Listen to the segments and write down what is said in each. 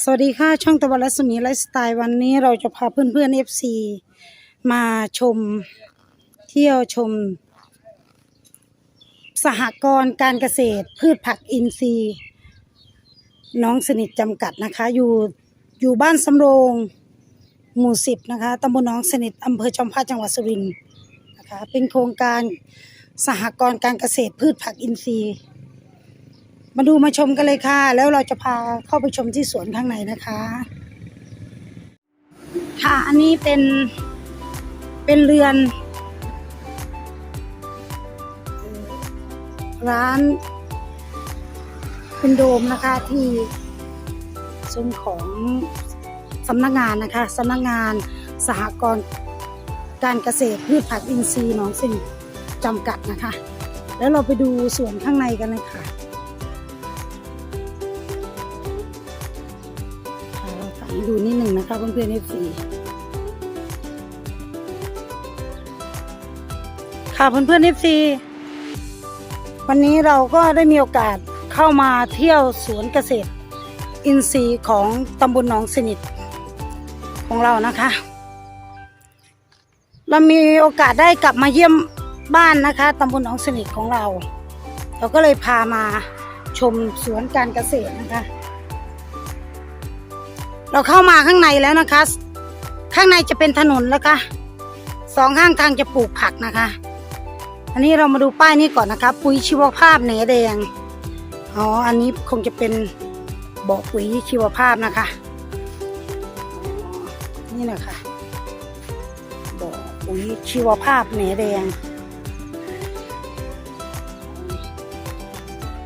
สวัสดีค่ะ ช่องตะวันรัศมีไลฟ์สไตล์วันนี้เราจะพาเพื่อนเพื่อนเอฟซีมาชมเที่ยวชม สหกรณ์การเกษตร พืชผักอินทรีย์ น้องสนิทจำกัดนะคะ อยู่อยู่บ้านสำโรง หมู่สิบนะคะตำบลน้องสนิทอำเภอจอมพระจังหวัดสุรินทร์นะคะเป็นโครงการสหกรณ์การเกษตรพืชผักอินทรีย์ มาดูมาชมกันเลยค่ะ แล้วเราจะพาเข้าไปชมที่สวนข้างในนะคะ ค่ะอันนี้เป็นเป็นเรือน ร้านเป็นโดมนะคะที่ซุ้มของสำนักงานนะคะสำนักงานสหกรณ์การเกษตรพืชผักอินทรีย์หนองสิงจำกัดนะคะ แล้วเราไปดูสวนข้างในกันเลยค่ะ ค่ะคะเพื่อนๆเอฟซีค่ะเพื่อนๆเอฟซีวันนี้เราก็ได้มีโอกาสเข้ามาเที่ยวสวนเกษตร อินทรีย์ของตำบลหนองสนิทของเรานะคะ เรามีโอกาสได้กลับมาเยี่ยมบ้านนะคะตำบลหนองสนิทของเรา เราก็เลยพามาชมสวนการเกษตรนะคะ เราเข้ามาข้างในแล้วนะคะ ข้างในจะเป็นถนนแล้วค่ะสองข้างทางจะปลูกผักนะคะ อันนี้เรามาดูป้ายนี้ก่อนนะคะ ปุ๋ยชีวภาพเหนแดงอ๋ออันนี้คงจะเป็นบ่อปุ๋ยชีวภาพนะคะ นี่นะคะบ่อปุ๋ยชีวภาพเหนแดง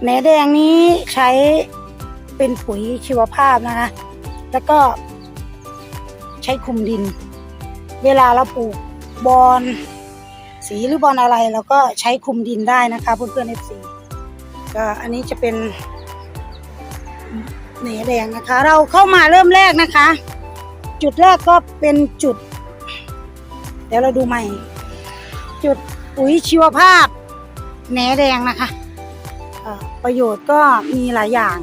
เหนแดงนี้ใช้เป็นปุ๋ยชีวภาพนะคะ แล้วก็ ใช้คลุมดิน เวลาเราปลูกบอนสีหรือบอนอะไรเราก็ใช้คลุมดินได้นะคะเพื่อนๆเอฟซีก็อันนี้จะเป็นเหนแดงนะคะ เราเข้ามาเริ่มแรกนะคะ จุดแรกก็เป็นจุด เดี๋ยวเราดูใหม่ จุดปุ๋ยชีวภาพแหนแดงนะคะประโยชน์ก็มีหลายอย่าง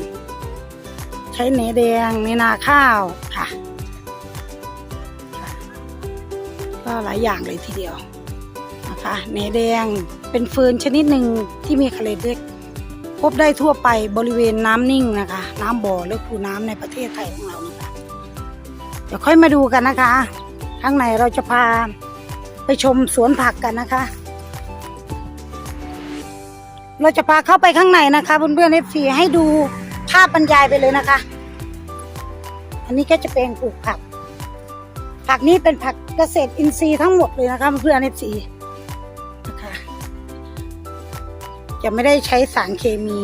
ใช้เหนแดงในนาข้าวค่ะ ก็หลายอย่างเลยทีเดียวนะคะเหนแดงเป็นฟืนชนิดหนึ่งที่มีขนาดเล็กพบได้ทั่วไปบริเวณน้ำนิ่งนะคะ น้ำบ่อหรือคูน้ำในประเทศไทยของเรานะคะเดี๋ยวค่อยมาดูกันนะคะ ข้างในเราจะพาไปชมสวนผักกันนะคะ เราจะพาเข้าไปข้างในนะคะเพื่อนๆเอฟซีให้ดูาพบรรยายไปเลยนะคะ อันนี้ก็จะเป็นปลูกผัก ผักนี้เป็นผักเกษตรอินทรีย์ทั้งหมดเลยนะคะเพื่อนเอฟซีนะคะจะไม่ได้ใช้สารเคมี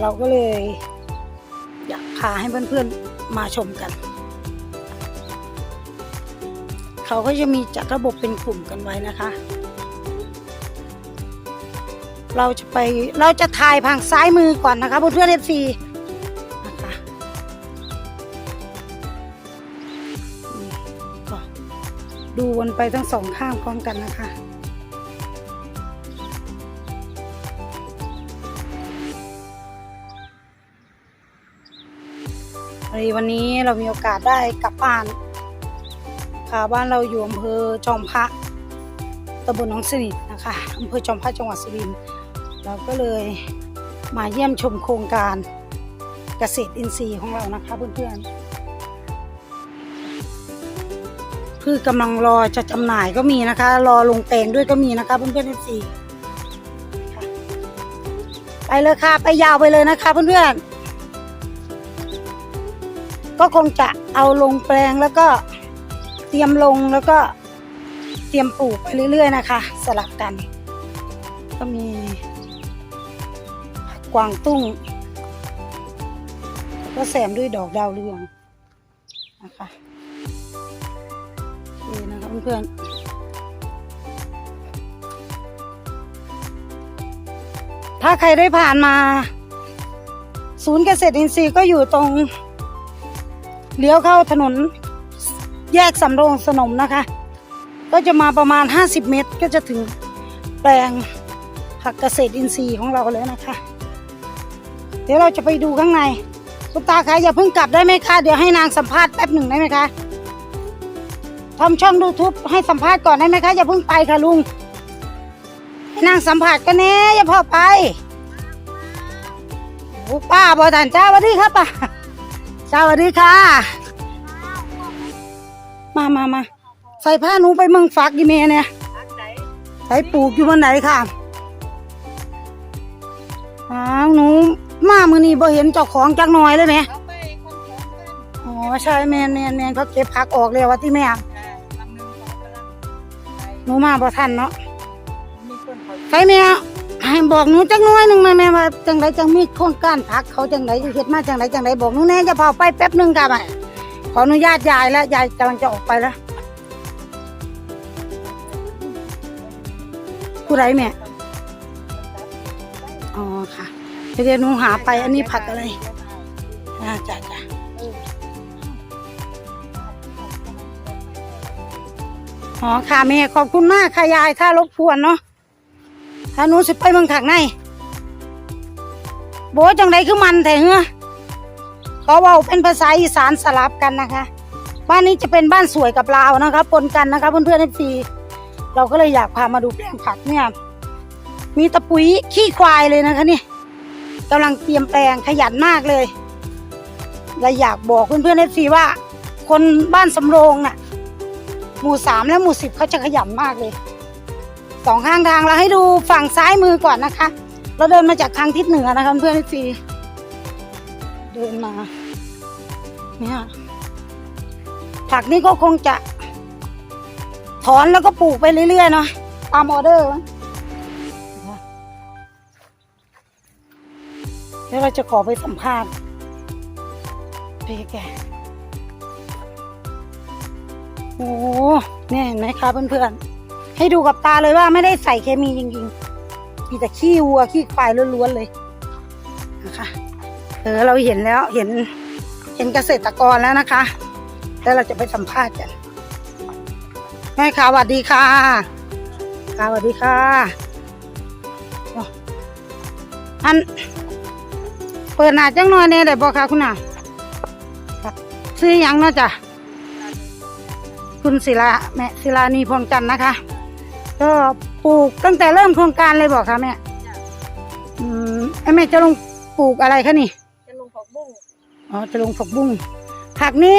เราก็เลย อยากพาให้เพื่อนๆมาชมกัน เขาก็จะมีจัดระบบเป็นกลุ่มกันไว้นะคะ เราจะไปเราจะถ่ายทางซ้ายมือก่อนนะคะเพื่อนๆเอฟซีนะคะนี่ก็ดูวนไปทั้งสองข้างพร้อมกันนะคะวันนี้เรามีโอกาสได้กลับบ้าน ค่ะบ้านเราอยู่อำเภอจอมพระตำบลหนองสนิทนะคะอำเภอจอมพระจังหวัดสุรินทร์ เราก็เลยมาเยี่ยมชมโครงการเกษตรอินทรีย์ของเรานะคะเพื่อนๆพืชกำลังรอจะจำหน่ายก็มีนะคะ รอลงแปลงด้วยก็มีนะคะเพื่อนๆเอฟซีย์ไปเลยค่ะ ไปยาวไปเลยนะคะเพื่อนๆ ก็คงจะเอาลงแปลงแล้วก็เตรียมลงแล้วก็เตรียมปลูกไปเรื่อย ๆ นะคะ สลับกัน ก็มี กวางตุ้ง ก็แซมด้วยดอกดาวเรืองนะคะนี่นะคะเพื่อนๆ ถ้าใครได้ผ่านมา ศูนย์เกษตรอินทรีย์ก็อยู่ตรงเลี้ยวเข้าถนนแยกสำโรงสนมนะคะ ก็จะมาประมาณ 50 เมตรก็จะถึงแปลงผักเกษตรอินทรีย์ของเราแล้วนะคะ เดี๋ยวเราจะไปดูข้างใน คุณตาคะอย่าเพิ่งกลับได้ไหมคะ เดี๋ยวให้นางสัมภาษณ์แป๊บหนึ่งได้ไหมคะทำช่องดูทูบให้สัมภาษณ์ก่อนได้ไหมคะ อย่าเพิ่งไปค่ะลุงให้นางสัมภาษณ์กันแน่อย่าพอไปโอ้ป้าบอทันจ้าสวัสดีครับป้าจ้าสวัสดีค่ะ มามามาใส่ผ้าหนูไปเมืองฟักดิเมเนี่ยใส่ปลูกอยู่บนไหนค่ะอ้าวหนู มามือนี้บ่เห็นเจ้าของจักหน่อยเลยไหมเอาไปคนสองกันอ๋อใช่แมนแมนแมนเขาเก็บผักออกเลยว่าที่แม่อ่าลำหนึ่งสองกำลังไปหนูมาบ่ทันเนาะมีคนเขาใครแม่ให้บอกหนูจักหน้อยหนึ่งแม่แม่ว่าจังไดจังมีโครงการผักเขาจังไดเฮ็ดมาจังไดจังไดบอกหนูแน่จะพาไปแป๊บหนึงค่ะแม่ขออนุญาตยายแล้วยายกำลังจะออกไปแล้วผู้ใดแม่อ๋อค่ะ เดี๋ยวหนูหาไปอันนี้ผักอะไรอ่าจ้ะจ้ะอ๋อค่ะแม่ขอบคุณมากค่ะยายค่ะรบกวนเนาะถ้าหนูสิไปเมืองถักในโบจังใดคือมันแต่เหือเขาเว่าเป็นภาษาอีสานสลับกันนะคะ บ้านนี้จะเป็นบ้านสวยกับลาวนะคะปนกันนะคะเพื่อนๆในฟีเราก็เลยอยากพามาดูแปลงผักเนี่ย มีตะปุ๋ยขี้ควายเลยนะคะนี่ กำลังเตรียมแปลงขยันมากเลยและอยากบอกเพื่อนๆในฟีว่า คนบ้านสำโรงน่ะ หมู่สามและหมู่สิบเขาจะขยันมากเลยสองข้างทางเราให้ดูฝั่งซ้ายมือก่อนนะคะ เราเดินมาจากทางทิศเหนือนะคะเพื่อนเอฟซีเดินมาเนี่ยผักนี่ก็คงจะถอนแล้วก็ปลูกไปเรื่อยๆเนาะตามออเดอร์ ดี๋ยวเราจะขอไปสัมภาษณ์พี่แกโอ้โหเนี่ยเห็นไหมคะเพื่อนๆ ให้ดูกับตาเลยว่าไม่ได้ใส่เคมีจริงๆ มีแต่ขี้วัวขี้ควายล้วนๆเลยนะคะเออเราเห็นแล้วเห็นเห็นเกษตรกรแล้วนะคะ แล้วเราจะไปสัมภาษณ์กันแม่ค่ะสวัสดีค่ะค่ะสวัสดีค่ะอัน เปิดหน้าจังหน่อยเนี่ยได้บอกค่ะคุณน่ะครับซื้อหยังเนาะจ้ะคุณศิลาแม่ศิลานีพรจันทร์นะคะ ก็ปลูกตั้งแต่เริ่มโครงการเลยบอกค่ะแม่อืมไอ้แม่จะลงปลูกอะไรคะนี่ จะลงผักบุ้งอ๋อจะลงผักบุ้งผักนี้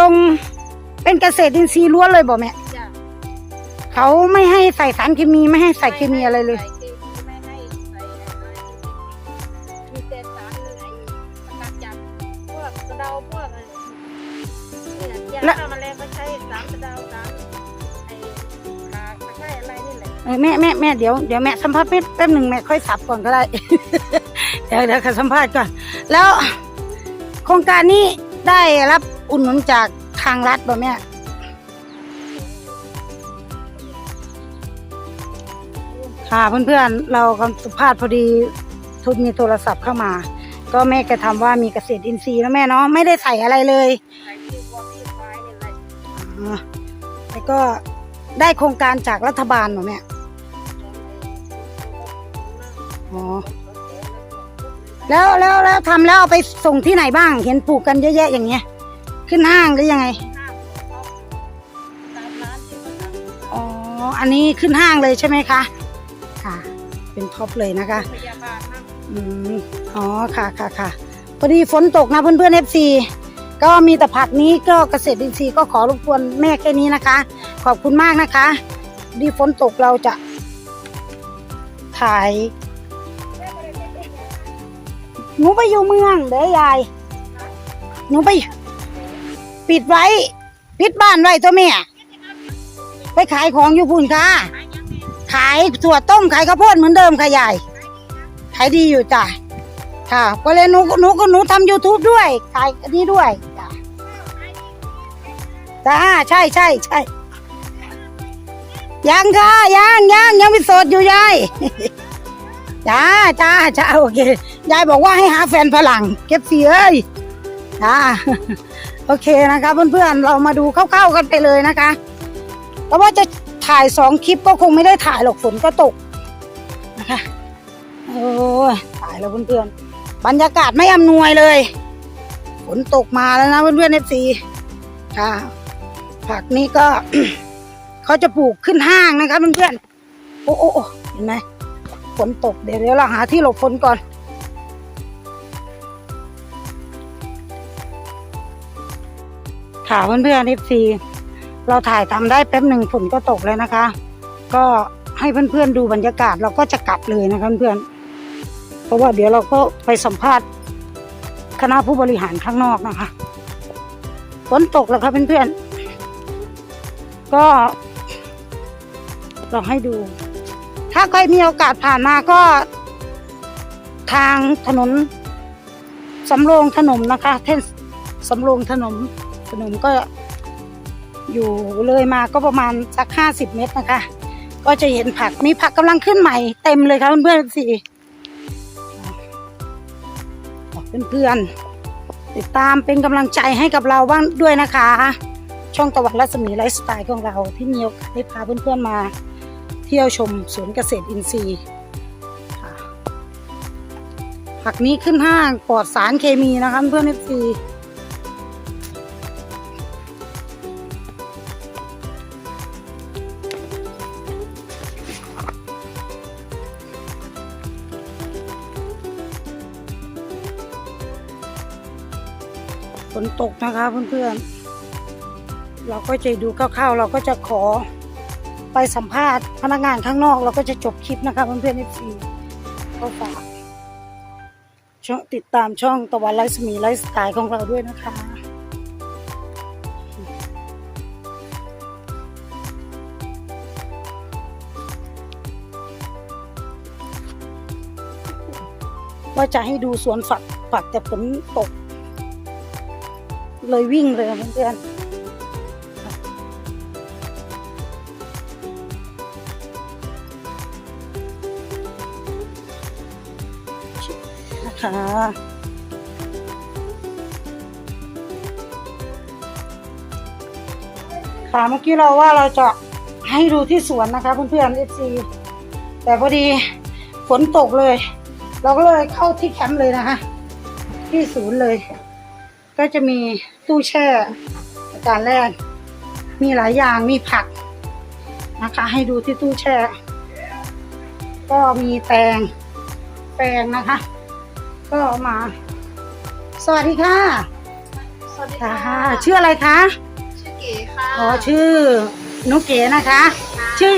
ลงเป็นเกษตรอินทรีย์ล้วนเลยบอกแม่จ้ะเขาไม่ให้ใส่สารเคมีไม่ให้ใส่เคมีอะไรเลย ออแม่แม่แม่เดี๋ยวเดี๋ยวแม่สัมภาษณ์แป๊บแป๊บหนึ่งแม่ค่อยสับก่อนก็ได้ เดี๋ยวเดี๋ยวขอสัมภาษณ์ก่อน แล้วโครงการนี้ได้รับอุดหนุนจากทางรัฐบ่แม่ค่ะเพื่อนๆเรากำลังสัมภาษณ์พอดีทุนมีโทรศัพท์เข้ามา ก็แม่แกทำว่ามีเกษตรอินทรีย์นะแม่เนาะไม่ได้ใส่อะไรเลยใส่ที่วัวที่ควายนี่แหละอ่าแล้วก็ได้โครงการจากรัฐบาลเหรอแม่ อ๋อแล้วแล้วแล้วทำแล้วเอาไปส่งที่ไหนบ้าง เห็นปลูกกันเยอะแยะอย่างเงี้ย ขึ้นห้างหรือยังไงอ๋ออันนี้ขึ้นห้างเลยใช่ไหมคะค่ะ เป็นท็อปเลยนะคะอืมอ๋อค่ะค่ะค่ะพอดีฝนตกนะเพื่อนเพื่อนเอฟซีก็มีแต่ผักนี้ก็เกษตรอินทรีย์ก็ขอรบกวนแม่แค่นี้นะคะ ขอบคุณมากนะคะพอดีฝนตกเราจะถ่าย หนูไปอยู่เมืองเด้อยาย หนูไป ปิดไว้ ปิดบ้านไว้ตัวแม่ ไปขายของอยู่พุ่นค่ะ ขายถั่วต้มขายข้าวโพดเหมือนเดิมค่ะยาย ขายดีอยู่จ้ะ ค่ะ ก็เลยหนูหนูก็หนูทำ youtube ด้วย ขายอันนี้ด้วยจ้ะจ้าใช่ใช่ใช่ยังค่ะยังยังยังไม่สดอยู่ยาย จ้าจ้าจ้าโอเค ยายบอกว่าให้หาแฟนฝรั่งเก็บเสียเอ้ยจ้าโอเคนะคะเพื่อนๆเรามาดูเข้าๆกันไปเลยนะคะแต่ว่าจะถ่ายสองคลิปก็คงไม่ได้ถ่ายหรอกฝนก็ตกนะคะโอ้ยตายแล้วเพื่อนๆบรรยากาศไม่อำนวยเลยฝนตกมาแล้วนะเพื่อนๆเอฟซีค่ะผักนี้ก็เขาจะปลูกขึ้นห้างนะคะเพื่อนๆโอ้โอ้เห็นไหมฝนตกเดี๋ยวเดี๋ยวเราหาที่หลบฝนก่อน ค่ะเพื่อนๆเอฟซีเราถ่ายทำได้แป๊บหนึ่งฝนก็ตกแล้วนะคะ ก็ให้เพื่อนๆดูบรรยากาศเราก็จะกลับเลยนะคะเพื่อนๆเพราะว่าเดี๋ยวเราก็ไปสัมภาษณ์คณะผู้บริหารข้างนอกนะคะฝนตกแล้วครับเพื่อนๆ ก็ เราให้ดู ถ้าใครมีโอกาสผ่านมาก็ ทางถนนสำโรงถนนนะคะเท่นสำโรงถนน ถนนก็อยู่เลยมาก็ประมาณสักห้าสิบเมตรนะคะ ก็จะเห็นผักมีผักกำลังขึ้นใหม่เต็มเลยครับเพื่อนๆสิบอกเพื่อนๆติดตามเป็นกำลังใจให้กับเราบ้างด้วยนะคะ ช่องตะวันรัศมีไลฟ์สไตล์ของเราที่มีโอกาสได้พาเพื่อนๆมา เที่ยวชมสวนเกษตรอินทรีย์ผักนี้ขึ้นห้างปลอดสารเคมีนะคะเพื่อนเอฟซี นตกนะคะเพื่อนๆ เราก็จะดูคร่าวๆ เราก็จะขอไปสัมภาษณ์พนักงานข้างนอก เราก็จะจบคลิปนะคะเพื่อนๆเอฟซีก็ฝากช่องติดตามช่องตะวันไลฟ์สมีไลฟ์สไตล์ของเราด้วยนะคะ ว่าจะให้ดูสวนฝักฝักแต่ฝนตก เลยวิ่งเลยเพื่อนๆนะคะค่ะเมื่อกี้เราว่าเราจะให้ดูที่สวนนะคะเพื่อนๆเอฟซีแต่พอดีฝนตกเลย เราก็เลยเข้าที่แคมป์เลยนะคะ ที่ศูนย์เลย ก็จะมีตู้แช่อาการแรก มีหลายอย่างมีผักนะคะ ให้ดูที่ตู้แช่ ก็มีแตงแปงนะคะ ก็เอามา สวัสดีค่ะ สวัสดีค่ะค่ะชื่ออะไรคะชื่อเก๋ค่ะอ๋อชื่อนุกเก๋นะคะค่ะชื่อ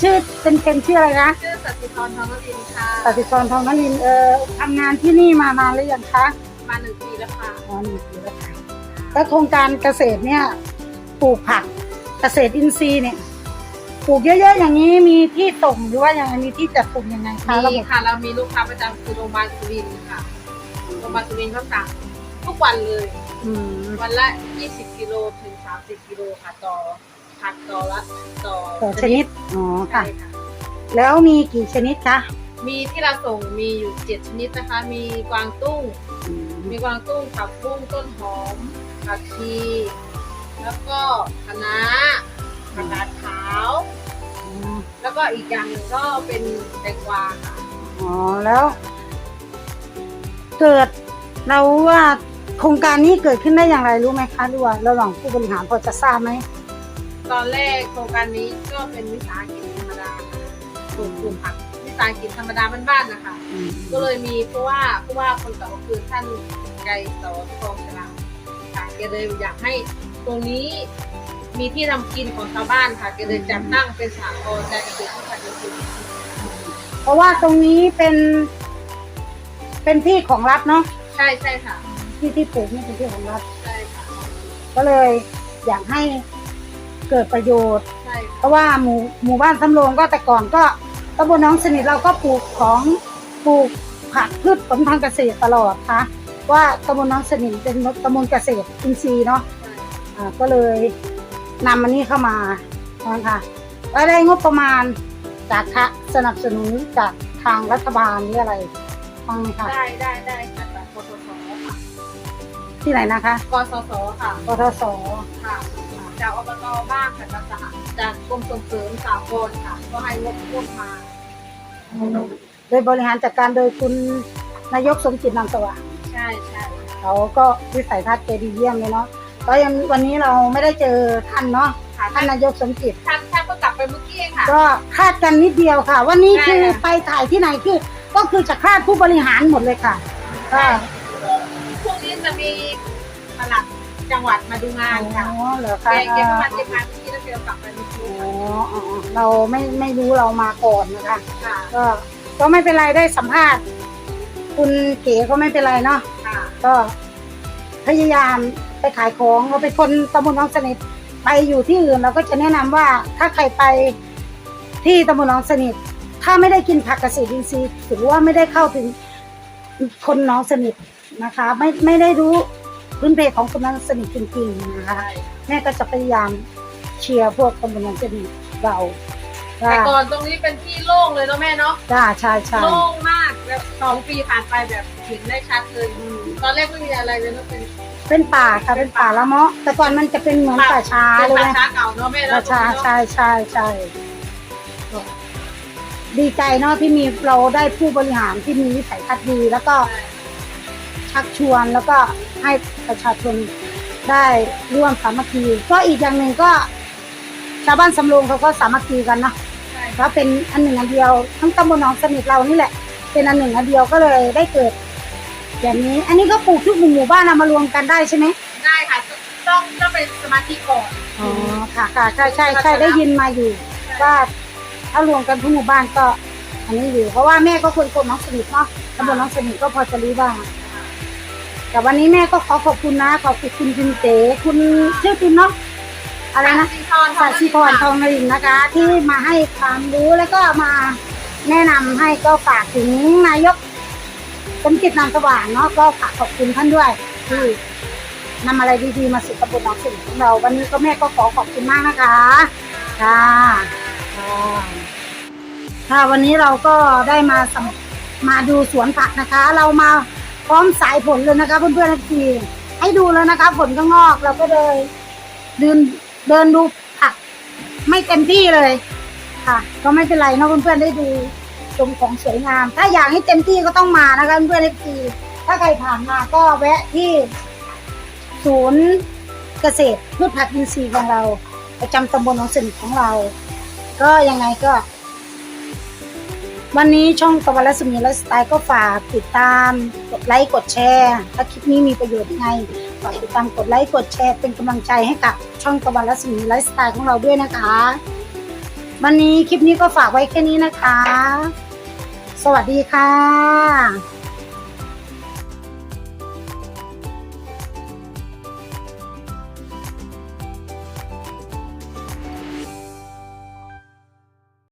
ชื่อเป็นเป็นชื่ออะไรคะชื่อสัตติธรทองนรินทร์ค่ะปฏิกรทองนลินทร์เอ่อทำงานที่นี่มานานหรือยังคะ มาหนึ่งปีแล้วค่ะอ๋อหนึ่งปีแล้วค่ะแล้วโครงการเกษตรเนี่ยปลูกผักเกษตรอินทรีย์เนี่ยปลูกเยอะๆอย่างนี้มีที่ส่งหรือว่ายังไงมีที่จัดปลูกยังไงคะระมีบบค่ะเรามีลูกค้าประจำคือโรงพยาบาลสุรินทร์ค่ะโรงพยาบาลสุรินทร์เขาสั่งทุกวันเลยอืมวันละ 20 กิโลถึง 30 กิโลค่ะต่อผักต่อละต่อต่อชนิดอ๋อใช่ค่ะค่ะ แล้วมีกี่ชนิดคะ มีที่เราส่งมีอยู่7ชนิดนะคะ มีกวางตุ้งอืมมีกวางตุ้งผักบุ้งต้นหอมผักชี แล้วก็คะน้าผักกาดขาวอ๋อแล้วก็อีกอย่างหนึ่งก็เป็นแตงกวาค่ะ อ๋อแล้วเกิดเราว่าโครงการนี้เกิดขึ้นได้อย่างไรรู้ไหมคะหรือว่าระหว่างผู้บริหารพอจะทราบไหมตอนแรกโครงการนี้ก็เป็นวิสาหกิจธรรมดาค่ะปลูกปลูกผัก วิสาหกิจธรรมดาบ้านๆนะคะ อืมก็เลยมีเพราะว่าเพราะว่าคนเก่าคือท่านไกรสอนทองฉลาดค่ะแกเลยอยากให้ตรงนี้มีที่ทำกินของชาวบ้านค่ะแกเลยจัดตั้งเป็นสหกรณ์การเกษตรที่พัฒนาสุเพราะว่าตรงนี้เป็น เป็นที่ของรัฐเนาะใช่ใช่ค่ะที่ที่ปลูกนี่เป็นที่ของรัฐ ใช่ค่ะก็เลยอยากให้เกิดประโยชน์ ใช่เพค่ะราะว่าหมู่หมู่บ้านสำโรงก็แต่ก่อนก็ ตำบลน้องสนิทเราก็ปลูกของปลูกผักพืชผลทางเกษตรตลอดค่ะว่าตำบลน้องสนิทเป็นตำบลเกษตรอินทรีย์เนาะใช่อ่าก็เลยนำมันนี้เข้ามานะคะแล้วได้งบประมาณจากทะสนับสนุนจากทางรัฐบาลหรืออะไรฟังไหมคะได้ได้ได้ค่ะจากกสศค่ะที่ไหนนะคะกสศค่ะกทศค่ะจากอบตบ้างค่ะจากสห จากกรมส่งเสริมสากลค่ะ ก็ให้งบพวกมา โดยบริหารจัดการโดยคุณนายกสมจิตนามสว่างใช่ใช่เขาก็วิสัยทัศน์แกดีเยี่ยมเลยเนาะก็ยังวันนี้เราไม่ได้เจอท่านเนาะค่ะท่านนายกสมจิต ท่านท่านก็กลับไปเมื่อกี้เองค่ะ ก็คาดกันนิดเดียวค่ะ วันนี้ใช่คือค่ะ ไปถ่ายที่ไหนคือก็คือจะคาดผู้บริหารหมดเลยค่ะก็ พรุ่งนี้จะมีปลัด จังหวัดมาดูงานค่ะอ๋อเหรอแกคะแกก็มาเตรียมงานเมื่อกี้แล้วแกก็กลับไปเมื่ออ๋กี้ออ๋อเราไม่ไม่รู้เรามาก่อนนะคะ ค่ะก็ก็ไม่เป็นไรได้สัมภาษณ์ คุณเก๋ก็ไม่เป็นไรเนาะค่ะก็ พยายามไปขายของเราเป็นคนตำบลหน้องสนิทไปอยู่ที่อื่นเราก็จะแนะนำว่าถ้าใครไปที่ตำบลหน้องสนิท ถ้าไม่ได้กินผักเกษตรอินทรีย์ถือว่าไม่ได้เข้าถึงคนหน้องสนิทนะคะ ไม่ไม่ได้รู้ พื้นเพของคนหน้องสนิทจริงๆนะคะใช่แม่ก็จะพยายามเชียร์พวกตำบลหน้องสนิทเราว่าแต่ก่อนตรงนี้เป็นที่โล่งเลยเนาะแม่เนาะจ้าใช่ใช่โล่งมากแบบสองปีผ่านไปแบบเห็นได้ชัดเลยตอนแรกไม่มีอะไรเลยเนาะเป็นเป็นป่าค่ะเป็นป่าละเมาะแต่ก่อนมันจะเป็นเหมือนป่าช้าเป็นเลยป่านะช้าเก่าเนาะแม่เนาะป่าช้าใช่ใช่ใช่ดีใจเนาะที่มีเราได้ผู้บริหารที่มีวิสัยทัศน์ดีแล้วก็ ชักชวนแล้วก็ให้ประชาชนได้ร่วมสามัคคีก็อีกอย่างหนึ่งก็ ชาวบ้านสำโรงเขาก็สามัคคีกันเนาะใช่แล้วเป็นอันหนึ่งอันเดียว ทั้งตำบลหนองสนิทเรานี่แหละ เป็นอันหนึ่งอันเดียวก็เลยได้เกิดแบบนี้ อันนี้ก็ปลูกทุกหมู่หมู่บ้านเอามารวมกันได้ใช่ไหมได้ค่ะต้องต้องเป็นสมาธิก่อนอ๋อค่ะค่ะใช่ใช่ใช่ได้ยินมาอยู่ว่าถ้ารวมกันทุกหมู่บ้านก็ อันนี้อยู่เพราะว่าแม่ก็คนคนน้องสนิทเนาะตำบลน้องสนิทก็พอจะรู้บ้าง แต่วันนี้แม่ก็ขอขอบคุณนะ ขอบคุณคุณคุณเต๋คุณชื่อคุณเนาะอะไรนะสีทอนสาชิพรทองนรินทร์นะคะ ที่มาให้ความรู้แล้วก็มาแนะนำให้ก็ฝากถึงนายกสมจิตนามสว่างเนาะก็ฝากขอบคุณท่านด้วยที่นำอะไรดีๆมาสู่ตำบลหนองสิงของเรา วันนี้ก็แม่ก็ขอขอบคุณมากนะคะค่ะค่ะค่ะวันนี้เราก็ได้มาสัมมาดูสวนผักนะคะ เรามา พร้อมสายผลเลยนะคะเพื่อนๆทีให้ดูแล้วนะคะ ผลข้างนอกเราก็เลยเดินเดินดูผักไม่เต็มที่เลยค่ะ ก็ไม่เป็นไรเนาะเพื่อนๆได้ดูชมของสวยงาม ถ้าอยากให้เต็มที่ก็ต้องมานะคะเพื่อนๆทีถ้าใครผ่านมาก็แวะที่ ศูนย์เกษตรพืชผักอินทรีย์ของเราประจำตำบลหนองสนิทของเรา ก็ยังไงก็ วันนี้ช่องตะวันรัศมีไลฟ์สไตล์ก็ฝากติดตาม กดไลค์กดแชร์ถ้าคลิปนี้มีประโยชน์ยังไงฝากติดตามกดไลค์กดแชร์เป็นกำลังใจให้กับช่องตะวันรัศมีไลฟ์สไตล์ของเราด้วยนะคะ วันนี้คลิปนี้ก็ฝากไว้แค่นี้นะคะ สวัสดีค่ะ